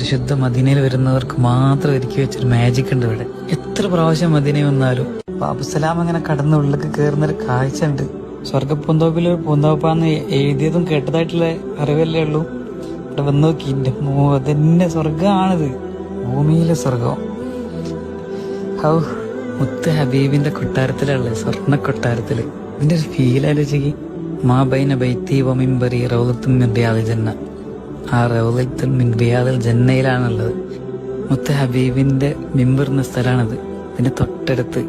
പരിശുദ്ധ മദീനയിൽ വരുന്നവർക്ക് മാത്രം ഒരുക്കി വെച്ചൊരു മാജിക് ഉണ്ട് ഇവിടെ. എത്ര പ്രാവശ്യം മദീന വന്നാലും ബാബുസലാം അങ്ങനെ കടന്ന് ഉള്ളിലേക്ക് കയറുന്ന ഒരു കാഴ്ച ഉണ്ട്. സ്വർഗപ്പൂന്തോപ്പിൽ ഒരു പൂന്തോപ്പാന്ന് എഴുതിയതും കേട്ടതായിട്ടുള്ള അറിവല്ലേ ഉള്ളൂ. ഇവിടെ വന്ന് നോക്കി എന്റെ മോ അതെന്നെ സ്വർഗമാണിത് ഭൂമിയിലെ സ്വർഗം ഹൗ മുത്ത് ഹബീബിന്റെ കൊട്ടാരത്തിലുള്ള സ്വർണ കൊട്ടാരത്തിൽ. ഇതിന്റെ ഒരു ഫീൽ ആലോചിക്ക്. മാ ബൈന ബൈത്തി വമിംബറി റൗലത്തും ജന്ന. ആ റവലത്തിൽ മിൻ റിയാദിൽ ജന്നയിലാണുള്ളത്. മുത്ത ഹബീബിന്റെ മിമ്പറുന്ന സ്ഥലമാണത് അതിന്റെ തൊട്ടടുത്ത്.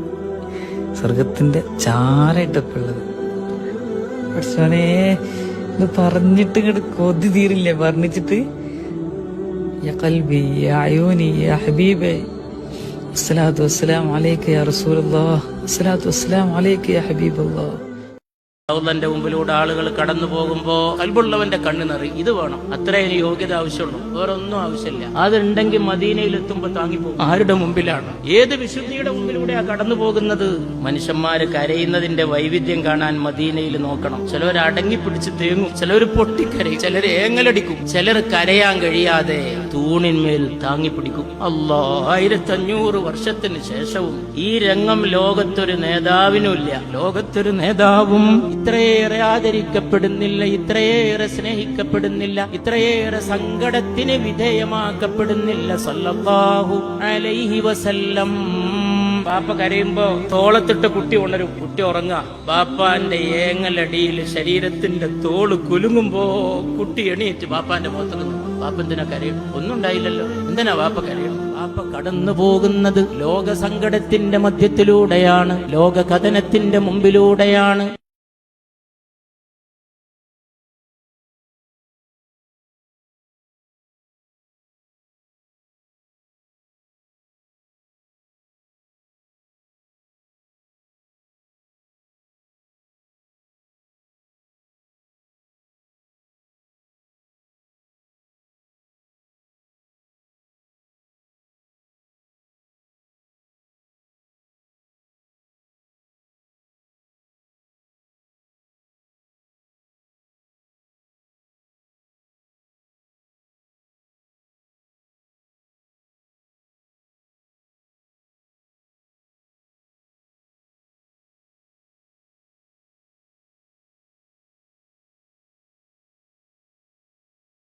സ്വർഗത്തിന്റെ ചാരയിട്ടപ്പുള്ളത്. ഇത് പറഞ്ഞിട്ട് ഇങ്ങോട്ട് കൊതി തീരില്ലേ? വർണിച്ചിട്ട്? അസ്സലാത്തു വസ്സലാം അലൈക്ക് യാ റസൂലല്ലാഹ് അസ്സലാത്തു വസ്സലാം അലൈക്ക് യാ ഹബീബല്ലാഹ് അള്ളാന്റെ മുമ്പിലൂടെ ആളുകൾ കടന്നു പോകുമ്പോ കൽബുള്ളവന്റെ കണ്ണു നിറയും. ഇത് വേണം. അത്രയും യോഗ്യത ആവശ്യമുള്ളൂ. വേറൊന്നും ആവശ്യമില്ല. അതുണ്ടെങ്കിൽ മദീനയിൽ എത്തുമ്പോ താങ്ങിപ്പോകും ആരുടെ മുമ്പിലാണ്? ഏത് വിശുദ്ധിയുടെ മുമ്പിലൂടെയാ കടന്നു പോകുന്നത്? മനുഷ്യന്മാര് കരയുന്നതിന്റെ വൈവിധ്യം കാണാൻ മദീനയിൽ നോക്കണം. ചിലവർ അടങ്ങി പിടിച്ച് തേങ്ങും ചിലർ പൊട്ടിക്കരയും ചിലർ ഏങ്ങലടിക്കും ചിലർ കരയാൻ കഴിയാതെ തൂണിന്മേൽ താങ്ങി പിടിക്കും അല്ലോ ആയിരത്തഞ്ഞൂറ് വർഷത്തിന് ശേഷവും ഈ രംഗം ലോകത്തൊരു നേതാവിനുമില്ല. ലോകത്തൊരു നേതാവും ഇത്രയേറെ ആദരിക്കപ്പെടുന്നില്ല ഇത്രയേറെ സ്നേഹിക്കപ്പെടുന്നില്ല ഇത്രയേറെ സങ്കടത്തിന് വിധേയമാക്കപ്പെടുന്നില്ല. സല്ലല്ലാഹു അലൈഹി വസല്ലം. ബാപ്പ കരയുമ്പോ തോളത്തിട്ട് കുട്ടി ഉണരും കുട്ടി ഉറങ്ങുക. ബാപ്പാന്റെ ഏങ്ങലടിയിൽ ശരീരത്തിന്റെ തോൾ കുലുങ്ങുമ്പോ കുട്ടി എണീറ്റ് ബാപ്പാന്റെ മുഖത്തേക്ക് ബാപ്പ എന്തിനാ കരയും? ഒന്നും ഉണ്ടായില്ലല്ലോ. എന്തിനാ ബാപ്പ കരയും? ബാപ്പ കടന്നു പോകുന്നത് ലോക സങ്കടത്തിന്റെ മധ്യത്തിലൂടെയാണ് ലോക കഥനത്തിന്റെ മുമ്പിലൂടെയാണ്.